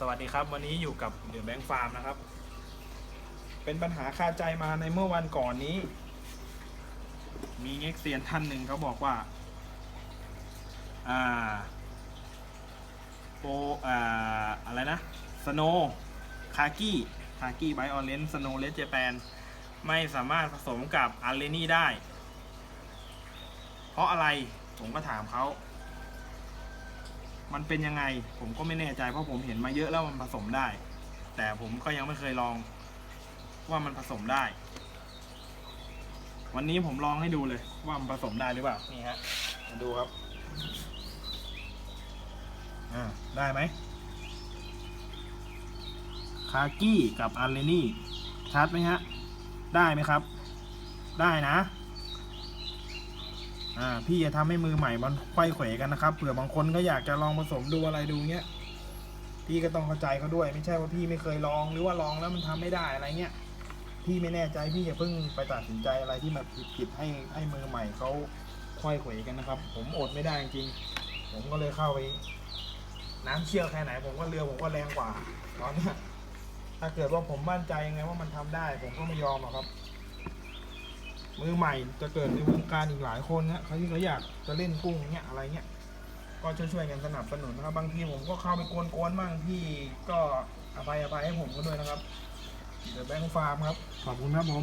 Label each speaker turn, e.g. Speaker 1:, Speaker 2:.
Speaker 1: สวัสดีครับ วันนี้อยู่กับเดอะแบงค์ฟาร์มนะครับ เป็นปัญหาคาใจมาในเมื่อวันก่อนนี้ มีเอ็กเซียนท่านหนึ่งเขาบอกว่าอ่าโปอ่าอะไรนะสโนคากี้คากี้ไบออเรนสโนเลสเจแปนไม่สามารถผสมกับอาร์เรนี่ได้ เพราะอะไรผมก็ถามเขา มันเป็นยังไง ผมก็ไม่แน่ใจเพราะผมเห็นมาเยอะแล้วมันผสมได้ แต่ผมก็ยังไม่เคยลองว่ามันผสมได้ วันนี้ผมลองให้ดูเลยว่ามันผสมได้หรือเปล่านี่ฮะมาดูครับอ่าได้ไหมคากี้กับอาร์เรนี่ชัดไหมฮะ ได้ไหมครับ ได้นะ อ่าพี่จะทำให้มือใหม่มันไขว้เขวกันนะครับเผื่อบางคนก็อยากจะลองผสมดูอะไรดูเงี้ยพี่ก็ต้องเข้าใจเขาด้วย ไม่ใช่ว่าพี่ไม่เคยลองหรือว่าลองแล้วมันทำไม่ได้อะไรเงี้ยพี่ไม่แน่ใจพี่อย่าเพิ่งไปตัดสินใจอะไรที่แบบผิดให้ให้มือใหม่เขาไขว้เขวกันนะครับ ผมอดไม่ได้จริงๆผมก็เลยเข้าไป น้ำเชี่ยวแค่ไหน ผมก็เรือผมก็แรงกว่าตอนนี้ถ้าเกิดว่าผมมั่นใจยังไงว่ามันทำได้ ผมก็ไม่ยอมหรอกครับ มือใหม่จะเกิดในวงการอีกหลายคนนะเขาที่เขาอยากจะเล่นกุ้งเนี้ยอะไรเงี้ยก็ช่วยๆกันสนับสนุนนะครับ บางทีผมก็เข้าไปกวนๆบ้างพี่ก็อภัยอภัยให้ผมก็ด้วยนะครับเดี๋ยวแบงค์ฟาร์มครับ ขอบคุณครับผม